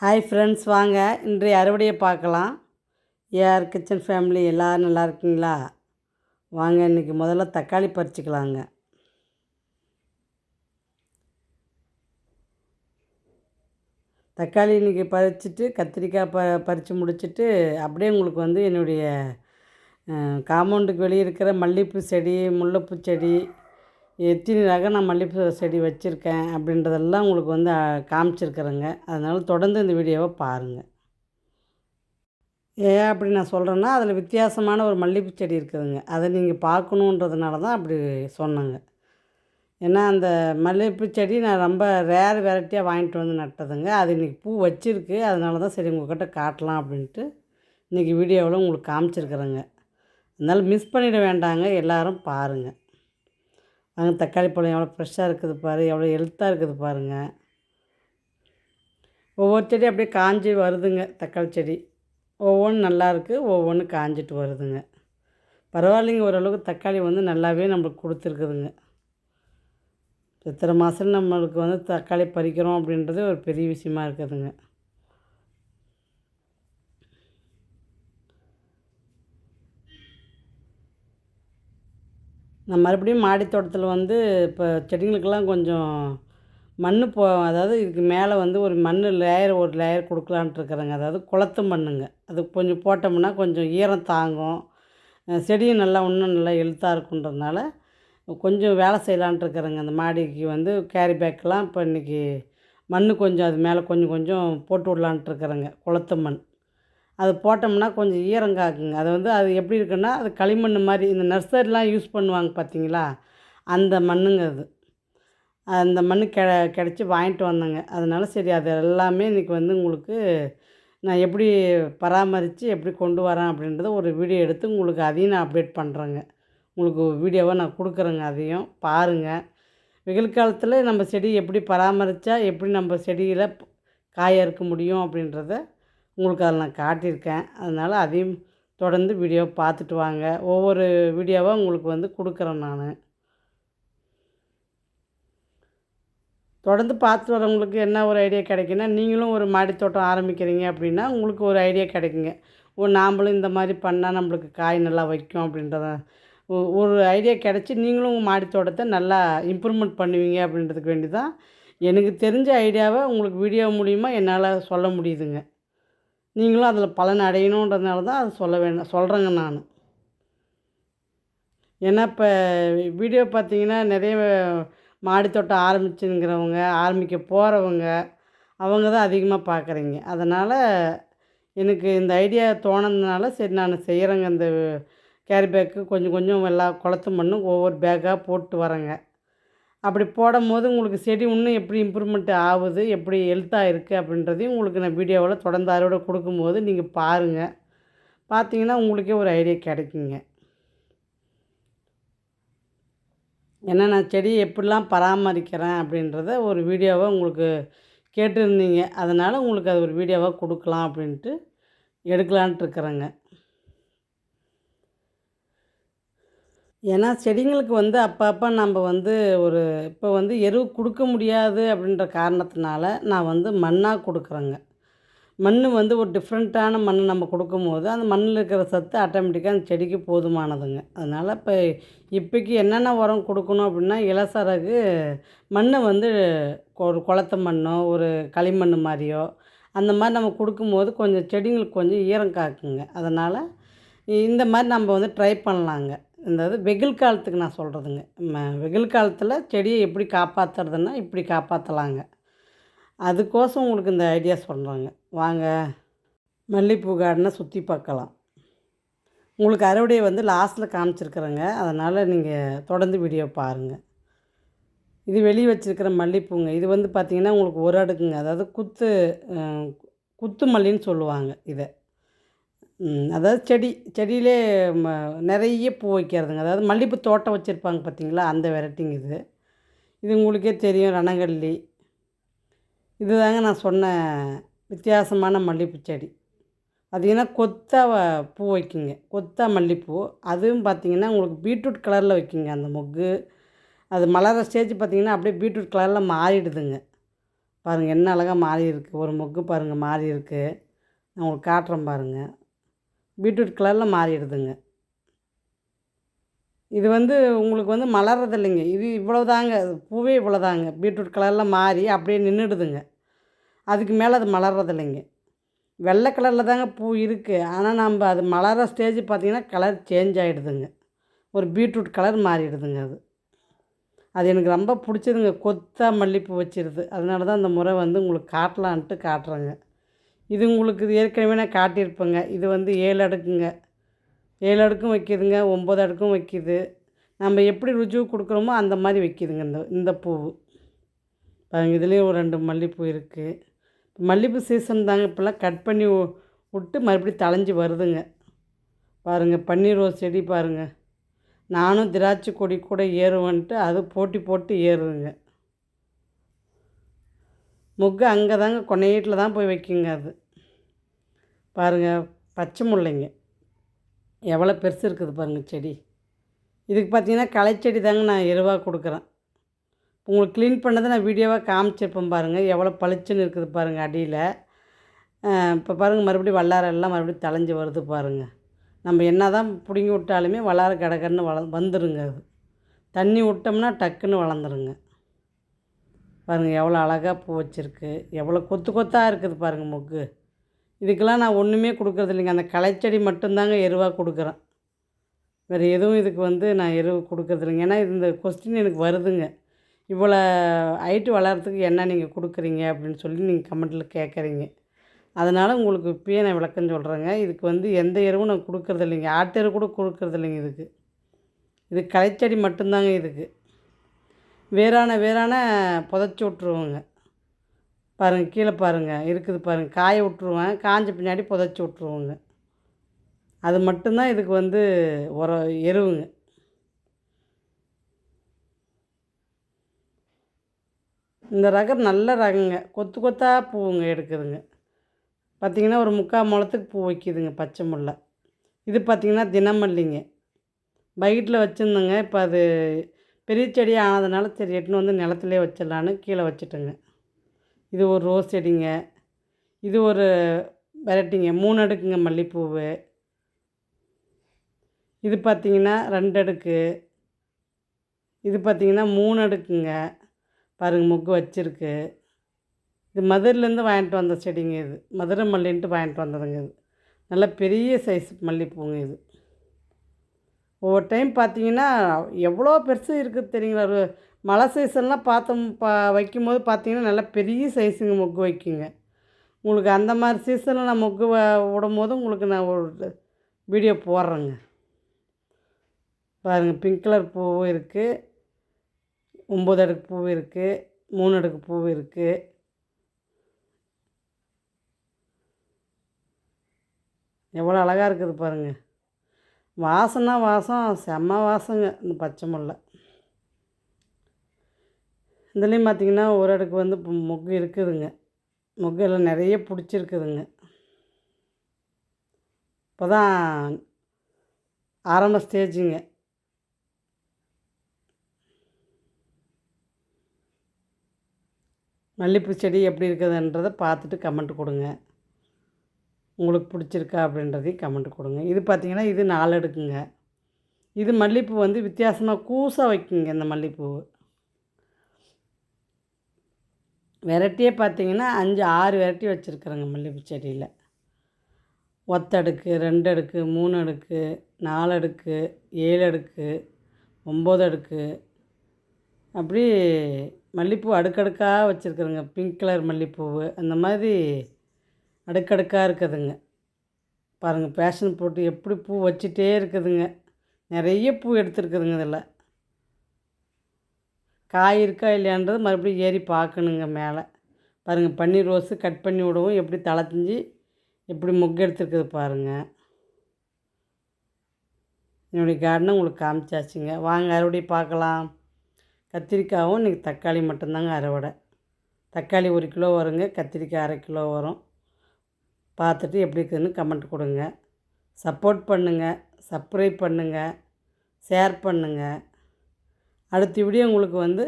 Hi friends வாங்க. இன்றைய அறுவடையை பார்க்கலாம். ஏஆர் கிச்சன் ஃபேமிலி எல்லோரும் நல்லா இருக்கீங்களா? வாங்க இன்றைக்கி முதல்ல தக்காளி பறிச்சுக்கலாங்க. தக்காளி இன்றைக்கி பறிச்சுட்டு கத்திரிக்காய் ப பறித்து முடிச்சுட்டு அப்படியே உங்களுக்கு வந்து என்னுடைய காம்பவுண்டுக்கு வெளியே இருக்கிற மல்லிகைப்பூ செடி முல்லைப்பூ செடி எத்தனை ரகம் நான் மல்லிகைப்பூ செடி வச்சுருக்கேன் அப்படின்றதெல்லாம் உங்களுக்கு வந்து காமிச்சிருக்கிறேங்க. அதனால் தொடர்ந்து இந்த வீடியோவை பாருங்கள் ஏன் அப்படி நான் சொல்கிறேன்னா அதில் வித்தியாசமான ஒரு மல்லிகைப்பூ செடி இருக்குதுங்க. அதை நீங்கள் பார்க்கணுன்றதுனால தான் அப்படி சொன்னேங்க. ஏன்னா அந்த மல்லிகைப்பூ செடி நான் ரொம்ப ரேர் வெரைட்டியாக வாங்கிட்டு வந்து நட்டதுங்க. அது இன்றைக்கி பூ வச்சுருக்கு. அதனால தான் சரி உங்கள்கிட்ட காட்டலாம் அப்படின்ட்டு இன்றைக்கி வீடியோவில் உங்களுக்கு காமிச்சிருக்கிறேங்க. அதனால் மிஸ் பண்ணிட வேண்டாங்க. எல்லோரும் பாருங்கள் அங்கே தக்காளி பழம் எவ்வளோ ஃப்ரெஷ்ஷாக இருக்குது பாரு எவ்வளோ ஹெல்த்தாக இருக்குது பாருங்கள் ஒவ்வொரு செடி அப்படியே காஞ்சி வருதுங்க தக்காளி செடி. ஒவ்வொன்றும் நல்லாயிருக்கு ஒவ்வொன்றும் காஞ்சிட்டு வருதுங்க. பரவாயில்லைங்க ஓரளவுக்கு தக்காளி வந்து நல்லாவே நம்மளுக்கு கொடுத்துருக்குதுங்க. சித்திரை மாதம் நம்மளுக்கு வந்து தக்காளி பறிக்கிறோம் அப்படின்றது ஒரு பெரிய விஷயமா இருக்குதுங்க. நான் மறுபடியும் மாடி தோட்டத்தில் வந்து இப்போ செடிங்களுக்கெல்லாம் கொஞ்சம் மண் போ அதாவது இதுக்கு மேலே வந்து ஒரு மண் லேயர் ஒரு லேயர் கொடுக்கலான்ட்டு இருக்கிறேங்க. அதாவது குளத்து மண்ணுங்க. அது கொஞ்சம் போட்டோம்னா கொஞ்சம் ஈரம் தாங்கும். செடியும் நல்லா இன்னும் நல்லா எழுத்தாக இருக்குன்றதுனால கொஞ்சம் வேலை செய்யலான்ட்டு இருக்கிறேங்க. அந்த மாடிக்கு வந்து கேரி பேக்கெலாம் இப்போ இன்றைக்கி மண் கொஞ்சம் அது மேலே கொஞ்சம் கொஞ்சம் போட்டு விடலான்ட்டு இருக்கிறேங்க. குளத்து மண். அது போட்டோம்னா கொஞ்சம் ஈரங்காக்குங்க அது வந்து அது எப்படி இருக்குன்னா அது களிமண் மாதிரி இந்த நர்சரிலாம் யூஸ் பண்ணுவாங்க பார்த்தீங்களா? அந்த மண்ணுங்க அது. அந்த மண் கெ கிடச்சி வாங்கிட்டு வந்தேங்க. அதனால சரி அது எல்லாமே இன்றைக்கி வந்து உங்களுக்கு நான் எப்படி பராமரித்து எப்படி கொண்டு வரேன் அப்படின்றத ஒரு வீடியோ எடுத்து உங்களுக்கு அதையும் நான் அப்டேட் பண்ணுறேங்க உங்களுக்கு வீடியோவை நான் கொடுக்குறேங்க அதையும். பாருங்கள் வெயில் காலத்தில் நம்ம செடி எப்படி பராமரித்தா எப்படி நம்ம செடியில் காய இருக்க முடியும் அப்படின்றத உங்களுக்கு அதில் நான் காட்டியிருக்கேன். அதனால் அதையும் தொடர்ந்து வீடியோ பார்த்துட்டு வாங்க. ஒவ்வொரு வீடியோவாக உங்களுக்கு வந்து கொடுக்குறேன் நான். தொடர்ந்து பார்த்து வரவங்களுக்கு என்ன ஒரு ஐடியா கிடைக்குன்னா நீங்களும் ஒரு மாடித்தோட்டம் ஆரம்பிக்கிறீங்க அப்படின்னா உங்களுக்கு ஒரு ஐடியா கிடைக்குங்க. ஓ நாம்ளும் இந்த மாதிரி பண்ணால் நம்மளுக்கு காய் நல்லா வைக்கும் அப்படின்றத. ஒரு ஐடியா கிடச்சி நீங்களும் உங்கள் மாடித்தோட்டத்தை நல்லா இம்ப்ரூவ்மெண்ட் பண்ணுவீங்க அப்படின்றதுக்கு வேண்டி தான் எனக்கு தெரிஞ்ச ஐடியாவை உங்களுக்கு வீடியோ மூலிமா என்னால் சொல்ல முடியுதுங்க. நீங்களும் அதில் பலன் அடையணுன்றதுனால தான் அது சொல்ல வேணும் சொல்கிறேங்க நான். ஏன்னா இப்போ வீடியோ பார்த்தீங்கன்னா நிறைய மாடித்தோட்டம் ஆரம்பிச்சுங்கிறவங்க ஆரம்பிக்க போகிறவங்க அவங்க தான் அதிகமாக பார்க்குறீங்க. அதனால் எனக்கு இந்த ஐடியா தோணுனதுனால சரி நான் செய்கிறேங்க இந்த கேரி பேக்கு கொஞ்சம் கொஞ்சம் எல்லா குளத்து மண்ணும் ஒவ்வொரு பேக்காக போட்டு வரேங்க. அப்படி போடும் போது உங்களுக்கு செடி இன்னும் எப்படி இம்ப்ரூவ்மெண்ட் ஆகுது எப்படி ஹெல்த்தாக இருக்குது அப்படின்றதையும் உங்களுக்கு நான் வீடியோவில் தொடர்ந்து அறுவடை கொடுக்கும்போது நீங்கள் பாருங்கள் பார்த்தீங்கன்னா உங்களுக்கே ஒரு ஐடியா கிடைக்குங்க. ஏன்னா நான் செடியை எப்படிலாம் பராமரிக்கிறேன் அப்படின்றத ஒரு வீடியோவை உங்களுக்கு கேட்டுருந்தீங்க. அதனால் உங்களுக்கு அது ஒரு வீடியோவாக கொடுக்கலாம் அப்படின்ட்டு எடுக்கலான்ட்டு இருக்கிறேங்க. ஏன்னா செடிங்களுக்கு வந்து அப்பப்போ நம்ம வந்து ஒரு இப்போ வந்து எரு கொடுக்க முடியாது அப்படின்ற காரணத்தினால நான் வந்து மண்ணாக கொடுக்குறேங்க. மண் வந்து ஒரு டிஃப்ரெண்ட்டான மண் நம்ம கொடுக்கும்போது அந்த மண்ணில் இருக்கிற சத்து ஆட்டோமேட்டிக்காக அந்த செடிக்கு போதுமானதுங்க. அதனால் இப்போ இப்போக்கி என்னென்ன உரம் கொடுக்கணும் அப்படின்னா இலசரகு மண்ணை வந்து ஒரு குளத்த மண்ணோ ஒரு களிமண் மாதிரியோ அந்த மாதிரி நம்ம கொடுக்கும்போது கொஞ்சம் செடிங்களுக்கு கொஞ்சம் ஈரம் காக்குங்க. அதனால் இந்த மாதிரி நம்ம வந்து ட்ரை பண்ணலாங்க. இந்த இது வெயில் காலத்துக்கு நான் சொல்கிறதுங்க ம வெயில் காலத்தில் செடியை எப்படி காப்பாற்றுறதுன்னா இப்படி காப்பாற்றலாங்க அதுக்கோசம் உங்களுக்கு இந்த ஐடியா சொல்கிறேங்க வாங்க மல்லிகைப்பூ கார்டனை சுற்றி பார்க்கலாம். உங்களுக்கு அறுவடையை வந்து லாஸ்ட்டில் காமிச்சிருக்கிறேங்க. அதனால் நீங்கள் தொடர்ந்து வீடியோ பாருங்கள் இது வெளியே வச்சுருக்கிற மல்லிகைப்பூங்க இது வந்து பார்த்திங்கன்னா உங்களுக்கு ஒரு அடுக்குங்க. அதாவது குத்து குத்து மல்லின்னு சொல்லுவாங்க இதை. அதாவது செடி செடியிலே ம நிறைய பூ வைக்கிறதுங்க. அதாவது மல்லிகைப்பூ தோட்டம் வச்சுருப்பாங்க பார்த்தீங்களா? அந்த வெரைட்டிங்க இது. இது உங்களுக்கே தெரியும் ரணங்கல்லி இது தாங்க நான் சொன்ன வித்தியாசமான மல்லிகைப்பூ செடி. பார்த்திங்கன்னா கொத்தாக பூ வைக்குங்க. கொத்தா மல்லிகைப்பூ அதுவும் பார்த்திங்கன்னா உங்களுக்கு பீட்ரூட் கலரில் வைக்குங்க அந்த மொக்கு. அது மலர ஸ்டேஜ் பார்த்திங்கன்னா அப்படியே பீட்ரூட் கலரில் மாறிடுதுங்க. பாருங்கள் என்ன அழகாக மாறி இருக்குது ஒரு மொக்கு பாருங்கள் மாறி இருக்குது நான் உங்களுக்கு காட்டுறேன் பாருங்கள் பீட்ரூட் கலரில் மாறிடுதுங்க. இது வந்து உங்களுக்கு வந்து மலர்றது இல்லைங்க இது இவ்வளோதாங்க பூவே இவ்வளோதாங்க பீட்ரூட் கலரில் மாறி அப்படியே நின்றுடுதுங்க அதுக்கு மேலே அது மலர்றது இல்லைங்க வெள்ளை கலரில் தாங்க பூ இருக்குது ஆனால் நம்ம அது மலர ஸ்டேஜ் பார்த்திங்கன்னா கலர் சேஞ்ச் ஆகிடுதுங்க ஒரு பீட்ரூட் கலர் மாறிடுதுங்க அது. அது எனக்கு ரொம்ப பிடிச்சதுங்க. கொத்தா மல்லிகைப்பூ வச்சிருது. அதனால தான் அந்த முறை வந்து உங்களுக்கு காட்டலான்ட்டு காட்டுறேங்க. இது உங்களுக்கு இது ஏற்கனவே நான் காட்டியிருப்பேங்க. இது வந்து ஏழு அடுக்குங்க. ஏழு அடுக்கும் வைக்கிதுங்க. ஒம்பது அடுக்கும் வைக்கிது. நம்ம எப்படி ருஜுவு கொடுக்குறோமோ அந்த மாதிரி வைக்கிதுங்க இந்த இந்த பூவு. பாருங்க இதுலேயும் ஒரு ரெண்டு மல்லிகைப்பூ இருக்குது மல்லிகைப்பூ சீசன் தாங்க. இப்போல்லாம் கட் பண்ணி விட்டு மறுபடியும் தழைஞ்சி வருதுங்க. பாருங்கள் பன்னீர் ரோஸ் செடி பாருங்கள் நானும் திராட்சை கொடி கூட ஏறுவேன்ட்டு அது போட்டி போட்டு ஏறுதுங்க. மொக்கு அங்கே தாங்க கொன்னையீட்டில் தான் போய் வைக்குங்க அது. பாருங்கள் பச்சை முல்லைங்க. எவ்வளோ பெருசு இருக்குது பாருங்கள் செடி. இதுக்கு பார்த்தீங்கன்னா களைச்செடி தாங்க நான் எருவாக கொடுக்குறேன். உங்களுக்கு க்ளீன் பண்ணதை நான் வீடியோவாக காமிச்சிருப்பேன் பாருங்கள் எவ்வளோ பளிச்சுன்னு இருக்குது பாருங்கள் அடியில். இப்போ பாருங்கள் மறுபடியும் வல்லாரெல்லாம் மறுபடியும் தளைஞ்சு வருது பாருங்கள் நம்ம என்ன தான் பிடுங்கி விட்டாலுமே வளார கடகன்னு வள வந்துருங்க அது. தண்ணி விட்டோம்னா டக்குன்னு வளர்ந்துருங்க. பாருங்கள் எவ்வளோ அழகாக பூ வச்சுருக்கு. எவ்வளோ கொத்து கொத்தாக இருக்குது பாருங்கள் மொக்கு. இதுக்கெல்லாம் நான் ஒன்றுமே கொடுக்குறது இல்லைங்க. அந்த களைச்செடி மட்டும்தாங்க எருவாக கொடுக்குறேன். வேறு எதுவும் இதுக்கு வந்து நான் எருவு கொடுக்குறது இல்லைங்க. ஏன்னா இந்த கொஸ்டின் எனக்கு வருதுங்க. இவ்வளோ ஹைட்டு வளர்கிறதுக்கு என்ன நீங்கள் கொடுக்குறீங்க அப்படின்னு சொல்லி நீங்கள் கமெண்ட்டில் கேட்குறீங்க. அதனால் உங்களுக்கு இப்பயே நான் விளக்கம் சொல்கிறேங்க இதுக்கு வந்து எந்த எருவும் நான் கொடுக்குறது இல்லைங்க. ஆட்டு எரு கூட கொடுக்குறது இல்லைங்க இதுக்கு. இது களைச்செடி மட்டும்தாங்க இதுக்கு. வேறான வேறான புதைச்சி விட்ருவோங்க பாருங்கள் கீழே பாருங்கள் இருக்குது பாருங்கள் காய விட்ருவேன் காஞ்ச பின்னாடி புதைச்சி விட்ருவோங்க அது மட்டும்தான் இதுக்கு வந்து உர எருவுங்க. இந்த ரகம் நல்ல ரகங்க கொத்து கொத்தாக பூவுங்க எடுக்குதுங்க. பார்த்திங்கன்னா ஒரு முக்கால் முழத்துக்கு பூ வைக்கிதுங்க பச்சை முல்லை. இது பார்த்திங்கன்னா தினமல்லிங்க. பைக்கில் வச்சுருந்தேங்க இப்போ அது பெரிய செடியாக ஆனதுனால சரி எட்டுன்னு வந்து நிலத்துலேயே வச்சிடலான்னு கீழே வச்சுட்டேங்க. இது ஒரு ரோஸ் செடிங்க. இது ஒரு வெரைட்டிங்க. மூணு அடுக்குங்க மல்லிகைப்பூவு இது பார்த்திங்கன்னா ரெண்டு அடுக்கு. இது பார்த்திங்கன்னா மூணு அடுக்குங்க. பாருங்க முக்கு வச்சிருக்கு. இது மதுரையிலேருந்து வாங்கிட்டு வந்த செடிங்க இது. மதுரை மல்லின்ட்டு வாங்கிட்டு வந்ததுங்க இது. நல்ல பெரிய சைஸ் மல்லிப்பூங்க இது. ஒவ்வொரு டைம் பார்த்தீங்கன்னா எவ்வளோ பெருசு இருக்குது தெரியுங்களா? ஒரு மழை சீசன்லாம் பார்த்தோம் பா வைக்கும்போது பார்த்தீங்கன்னா நல்லா பெரிய சைஸுங்க மொக்கு வைக்குங்க. உங்களுக்கு அந்த மாதிரி சீசனில் நான் மொக்கு வ விடும்போது உங்களுக்கு நான் ஒரு வீடியோ போடுறேங்க. பாருங்கள் பிங்க் கலர் பூ இருக்குது ஒம்பது அடுக்கு பூ இருக்குது மூணு அடுக்கு பூ இருக்குது எவ்வளோ அழகாக இருக்குது பாருங்கள் வாசம்னா வாசம் செம்ம வாசங்க இந்த பச்சை முல்லை. இதுலேயும் பார்த்திங்கன்னா ஒரு அடுக்கு வந்து இப்போ மொக்கு இருக்குதுங்க. மொக்கு எல்லாம் நிறைய பிடிச்சிருக்குதுங்க. இப்போ தான் ஆரம்ப ஸ்டேஜுங்க. மல்லிகைப்பூ செடி எப்படி இருக்குதுன்றதை பார்த்துட்டு கமெண்ட் கொடுங்க. உங்களுக்கு பிடிச்சிருக்கா அப்படின்றதையும் கமெண்ட் கொடுங்க. இது பார்த்திங்கன்னா இது நாலு அடுக்குங்க. இது மல்லிகைப்பூ வந்து வித்தியாசமாக கூசாக வைக்குங்க இந்த மல்லிகைப்பூ வெரைட்டியே பார்த்தீங்கன்னா அஞ்சு ஆறு வெரைட்டி வச்சுருக்குறேங்க மல்லிகைப்பூ செடியில். ஒத்தடுக்கு ரெண்டு அடுக்கு மூணு அடுக்கு நாலு அடுக்கு ஏழு அடுக்கு ஒம்பது அடுக்கு. அப்படி மல்லிகைப்பூ அடுக்கடுக்காக வச்சுருக்குறேங்க. பிங்க் கலர் மல்லிகைப்பூவு அந்த மாதிரி அடுக்கடுக்காக இருக்குதுங்க. பாருங்கள் பேஷன் போட்டு எப்படி பூ வச்சிட்டே இருக்குதுங்க. நிறைய பூ எடுத்துருக்குதுங்க இதில். காய் இருக்கா இல்லையான்றது மறுபடியும் ஏறி பார்க்கணுங்க மேலே. பாருங்கள் பன்னீர் ரோஸு கட் பண்ணி விடவும் எப்படி தளத்திஞ்சு எப்படி மொக்கு எடுத்துருக்குது பாருங்கள் என்னுடைய கார்டனை உங்களுக்கு காமிச்சாச்சுங்க. வாங்க அறுவடை பார்க்கலாம். கத்திரிக்காயும் இன்றைக்கி தக்காளி மட்டும்தாங்க அறுவடை. தக்காளி ஒரு கிலோ வருங்க கத்திரிக்காய் அரை கிலோ வரும். பார்த்துட்டு எப்படி இருக்குதுன்னு கமெண்ட் கொடுங்க. சப்போர்ட் பண்ணுங்கள் சப்ஸ்கிரைப் பண்ணுங்கள் ஷேர் பண்ணுங்கள் அடுத்த வீடியோ உங்களுக்கு வந்து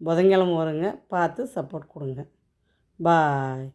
புதன்கிழமை வருங்க. பார்த்து சப்போர்ட் கொடுங்க. பாய்